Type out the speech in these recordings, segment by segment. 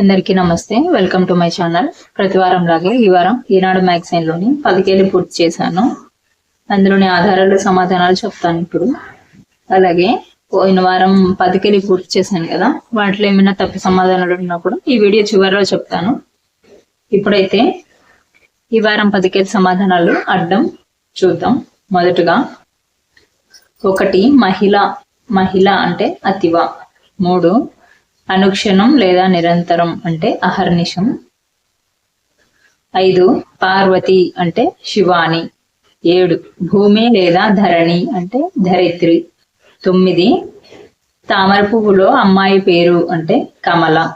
అందరికీ నమస్తే. Welcome to my channel ప్రతి వారం లాగే ఈ వారం ఈనాడు మ్యాగజైన్లోని పదికేళ్ళు పూర్తి చేశాను. అందులోని ఆధారాలు సమాధానాలు చెప్తాను ఇప్పుడు. అలాగే పోయిన వారం పదికేళ్ళు పూర్తి చేశాను కదా. వాటిలో ఏమైనా తప్పు సమాధానాలు ఉన్నప్పుడు ఈ వీడియో చివరిలో చెప్తాను. ఇప్పుడైతే ఈ వారం పదికేళ్ళ సమాధానాలు అడ్డం చూద్దాం. మొదటగా ఒకటి మహిళ. మహిళ అంటే అతివ. మూడు అనుక్షణం లేదా నిరంతరం అంటే అహర్నిశం. ఐదు పార్వతి అంటే శివాని. ఏడు భూమి లేదా ధరణి అంటే ధరిత్రి. తొమ్మిది తామర పువ్వులో అమ్మాయి పేరు అంటే కమల.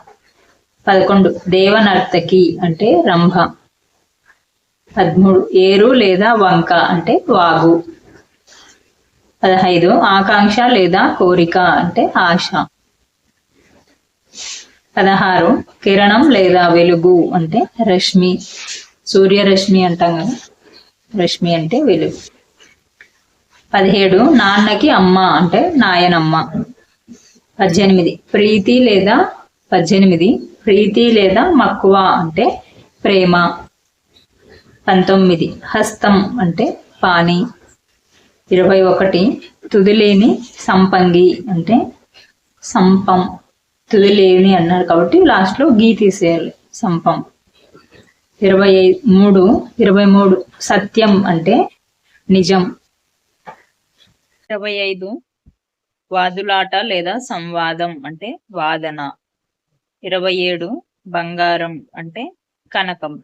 పదకొండు దేవనర్తకి అంటే రంభ. పదమూడు ఏరు లేదా వంక అంటే వాగు. పదహైదు ఆకాంక్ష లేదా కోరిక అంటే ఆశ. పదహారు కిరణం లేదా వెలుగు అంటే రశ్మి సూర్యరశ్మి అంటాం కదా. రశ్మి అంటే వెలుగు. పదిహేడు నాన్నకి అమ్మ అంటే నాయనమ్మ. పద్దెనిమిది ప్రీతి లేదా పద్దెనిమిది ప్రీతి లేదా మక్కువ అంటే ప్రేమ. పంతొమ్మిది హస్తం అంటే పాని ఇరవై ఒకటి తుదిలేని సంపంగి అంటే సంపం. తుదిలేని అన్నారు కాబట్టి లాస్ట్లో గీ తీసేయాలి సంపం. ఇరవై మూడు ఇరవై మూడు సత్యం అంటే నిజం. ఇరవై ఐదు వాదులాట లేదా సంవాదం అంటే వాదన. ఇరవై ఏడు బంగారం అంటే కనకం.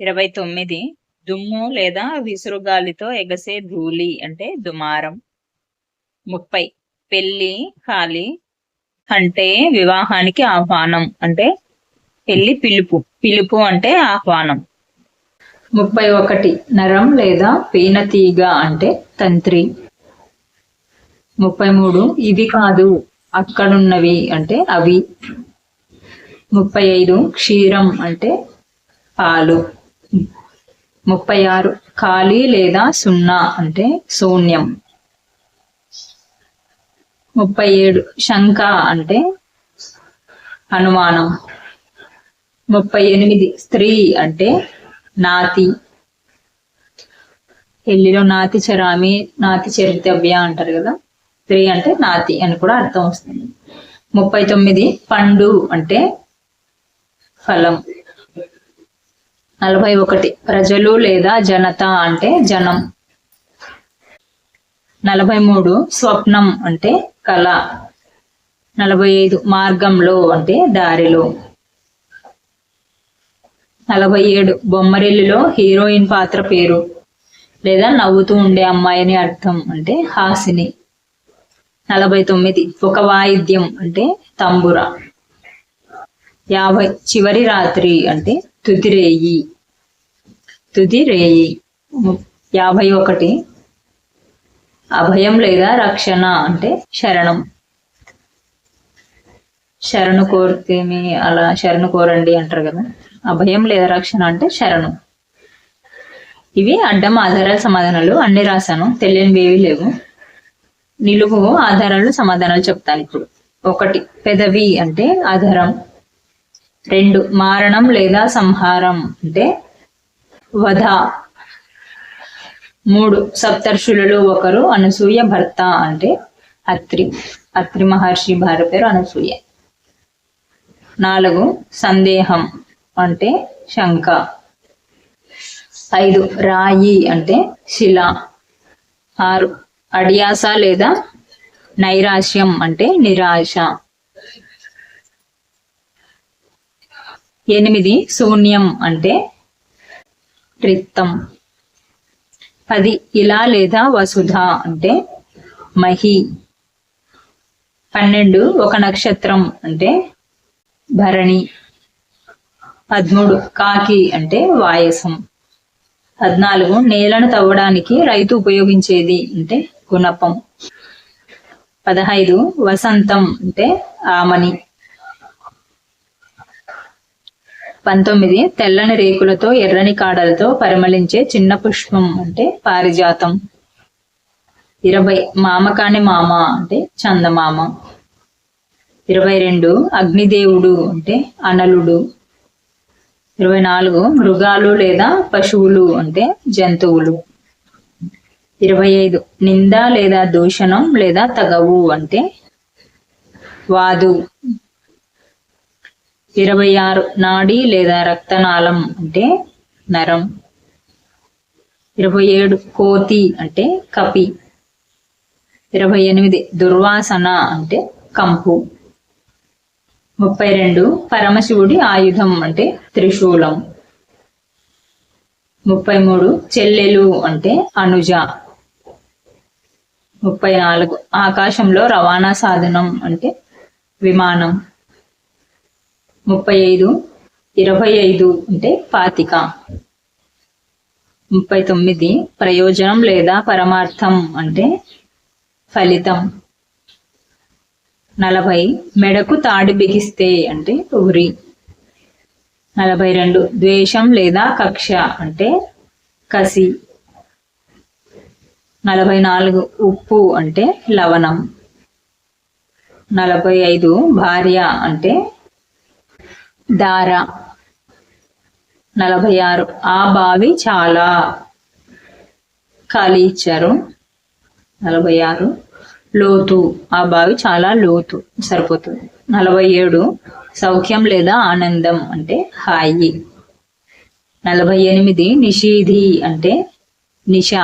ఇరవై తొమ్మిది దుమ్ము లేదా విసురుగాలితో ఎగసే ధూళి అంటే దుమారం. ముప్పై పెళ్ళి ఖాళీ అంటే వివాహానికి ఆహ్వానం అంటే పెళ్ళి పిలుపు పిలుపు అంటే ఆహ్వానం. ముప్పై ఒకటి నరం లేదా పీనతీగ అంటే తంత్రి. ముప్పై మూడు ఇది కాదు అక్కడున్నవి అంటే అవి. ముప్పై ఐదు క్షీరం అంటే పాలు. ముప్పై ఆరు ఖాళీ లేదా సున్నా అంటే శూన్యం. ముప్పై ఏడు శంక అంటే అనుమానం ముప్పై ఎనిమిది స్త్రీ అంటే నాతి. పెళ్ళిలో నాతి చరామి నాతి చరితవ్య అంటారు కదా? స్త్రీ అంటే నాతి అని కూడా అర్థం వస్తుంది. ముప్పై తొమ్మిది పండు అంటే ఫలం. నలభై ఒకటి ప్రజలు లేదా జనత అంటే జనం. నలభై మూడు స్వప్నం అంటే కళ. నలభై ఐదు మార్గంలో అంటే దారిలో. నలభై ఏడు బొమ్మరిల్లులో హీరోయిన్ పాత్ర పేరు. లేదా నవ్వుతూ ఉండే అమ్మాయిని అర్థం అంటే హాసిని. నలభై తొమ్మిది ఒక వాయిద్యం అంటే తంబుర. యాభై చివరి రాత్రి అంటే తుదిరేయి. తుదిరేయి. యాభై ఒకటి అభయం లేదా రక్షణ అంటే శరణం. శరణు కోరితేమి అలా శరణు కోరండి అంటారు కదా. అభయం లేదా రక్షణ అంటే శరణం. ఇవి అడ్డం ఆధారాల సమాధానాలు. అన్ని రాశాను. తెలియనివి లేవు. నిలువు ఆధారాలు సమాధానాలు చెప్తాను ఇప్పుడు. ఒకటి పెదవి అంటే ఆధారం. రెండు మారణం లేదా సంహారం అంటే వధ. మూడు సప్తర్షులలో ఒకరు అనసూయ భర్త అంటే అత్రి అత్రి మహర్షి భార్య పేరు అనసూయ. నాలుగు సందేహం అంటే శంక. ఐదు రాయి అంటే శిల. ఆరు అడియాస లేదా నైరాశ్యం అంటే నిరాశ. ఎనిమిది శూన్యం అంటే రిక్తం. పది ఇలా లేదా వసుధ అంటే మహి. పన్నెండు ఒక నక్షత్రం అంటే భరణి. పదమూడు కాకి అంటే వాయసం. పద్నాలుగు నేలను తవ్వడానికి రైతు ఉపయోగించేది అంటే గుణపం. పదహైదు వసంతం అంటే ఆమని. పంతొమ్మిది తెల్లని రేకులతో ఎర్రని కాడలతో పరిమళించే చిన్న పుష్పం అంటే పారిజాతం. ఇరవై మామకాని మామ అంటే చందమామ. ఇరవై రెండు అగ్నిదేవుడు అంటే అనలుడు. ఇరవై నాలుగు మృగాలు లేదా పశువులు అంటే జంతువులు. ఇరవై ఐదు నింద లేదా దూషణం లేదా తగవు అంటే వాదు. ఇరవై ఆరు నాడి లేదా రక్తనాళం అంటే నరం. ఇరవై ఏడు కోతి అంటే కపి. ఇరవై ఎనిమిది దుర్వాసన అంటే కంపు. ముప్పై రెండు పరమశివుడి ఆయుధం అంటే త్రిశూలం. ముప్పై మూడు చెల్లెలు అంటే అనుజ. ముప్పై నాలుగు ఆకాశంలో రవాణా సాధనం అంటే విమానం. ముప్పై ఐదు ఇరవై ఐదు అంటే పాతిక. ముప్పై తొమ్మిది ప్రయోజనం లేదా పరమార్థం అంటే ఫలితం. నలభై మెడకు తాడి బిగిస్తే అంటే ఉరి. నలభై రెండు ద్వేషం లేదా కక్ష అంటే కసి. నలభై నాలుగు ఉప్పు అంటే లవణం. నలభై ఐదు భార్య అంటే దార. నలభై ఆరు ఆ బావి చాలా ఖాళీ ఇచ్చారు. నలభై ఆరు లోతు. ఆ బావి చాలా లోతు. సరిపోతుంది. నలభై ఏడు సౌఖ్యం లేదా ఆనందం అంటే హాయి. నలభై ఎనిమిది నిషీధి అంటే నిష.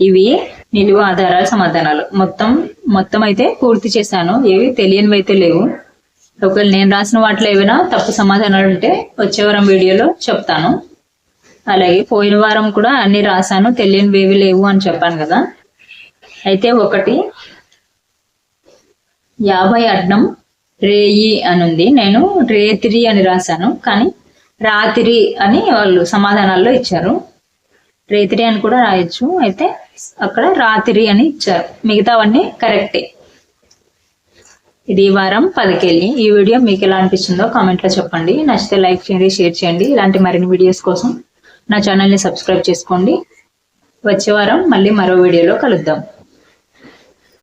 ఇవి నిలువ ఆధారాల సమాధానాలు. మొత్తం మొత్తం అయితే పూర్తి చేశాను. ఏవి తెలియనివి అయితే లేవు. ఒకవేళ నేను రాసిన వాటిలో ఏమైనా తప్పు సమాధానాలు ఉంటే వచ్చే వారం వీడియోలో చెప్తాను. అలాగే పోయిన వారం కూడా అన్ని రాశాను తెలియనివి ఏవి లేవు అని చెప్పాను కదా. అయితే ఒకటి యాభై అడ్డం రేయి అని ఉంది. నేను రేతిరి అని రాశాను కానీ రాత్రి అని వాళ్ళు సమాధానాల్లో ఇచ్చారు. రేతిరి అని కూడా రాయొచ్చు. అయితే అక్కడ రాత్రి అని ఇచ్చారు. మిగతావన్నీ కరెక్టే. ఇది వారం పదికెళ్ళి. ఈ వీడియో మీకు ఎలా అనిపిస్తుందో కామెంట్లో చెప్పండి. నచ్చితే లైక్ చేయండి షేర్ చేయండి. ఇలాంటి మరిన్ని వీడియోస్ కోసం నా ఛానల్ని సబ్స్క్రైబ్ చేసుకోండి. వచ్చే వారం మళ్ళీ మరో వీడియోలో కలుద్దాం.